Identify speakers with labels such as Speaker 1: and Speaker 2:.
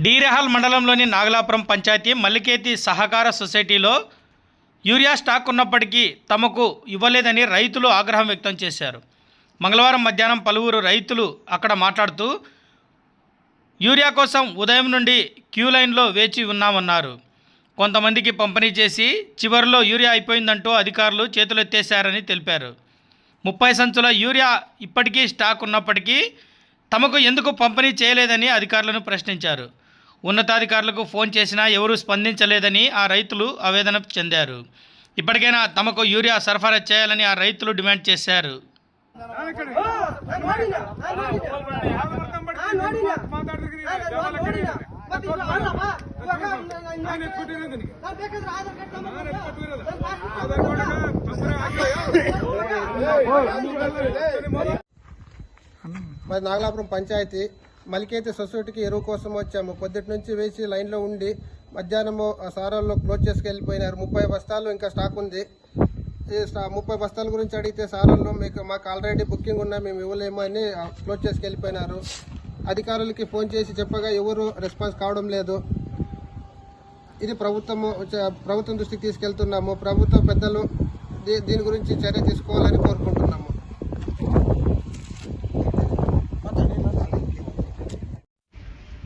Speaker 1: డీరెహాల్ మండలంలోని నాగలాపురం పంచాయతీ మల్లికేతి సహకార సొసైటీలో యూరియా స్టాక్ ఉన్నప్పటికీ తమకు ఇవ్వలేదని రైతులు ఆగ్రహం వ్యక్తం చేశారు. మంగళవారం మధ్యాహ్నం పలువురు రైతులు అక్కడ మాట్లాడుతూ యూరియా కోసం ఉదయం నుండి క్యూ లైన్లో వేచి ఉన్నామన్నారు. కొంతమందికి పంపిణీ చేసి చివరిలో యూరియా అయిపోయిందంటూ అధికారులు చేతులెత్తేశారని తెలిపారు. ముప్పై సంచుల యూరియా ఇప్పటికీ స్టాక్ ఉన్నప్పటికీ తమకు ఎందుకు పంపిణీ చేయలేదని అధికారులను ప్రశ్నించారు. ఉన్నతాధికారులకు ఫోన్ చేసినా ఎవరూ స్పందించలేదని ఆ రైతులు ఆవేదన చెందారు. ఇప్పటికైనా తమకు యూరియా సరఫరా చేయాలని ఆ రైతులు డిమాండ్ చేశారు.
Speaker 2: మరి నాగలాపురం పంచాయతీ మలికేతి సొసైటీకి ఎరువు కోసం వచ్చాము. పొద్దుటి నుంచి వేసి లైన్లో ఉండి మధ్యాహ్నము ఆ సారాల్లో క్లోజ్ చేసుకెళ్ళిపోయినారు. ముప్పై బస్తాలు ఇంకా స్టాక్ ఉంది. స్టా- ముప్పై బస్తాల గురించి అడిగితే సారాల్లో మీకు మాకు ఆల్రెడీ బుకింగ్ ఉన్నా మేము ఇవ్వలేము అని క్లోజ్ చేసుకెళ్ళిపోయినారు. అధికారులకి ఫోన్ చేసి చెప్పగా ఎవరు రెస్పాన్స్ కావడం లేదు. ఇది ప్రభుత్వము ప్రభుత్వం దృష్టికి తీసుకెళ్తున్నాము. ప్రభుత్వ పెద్దలు దీ- దీని గురించి చర్య తీసుకోవాలని కోరుకుంటున్నాము.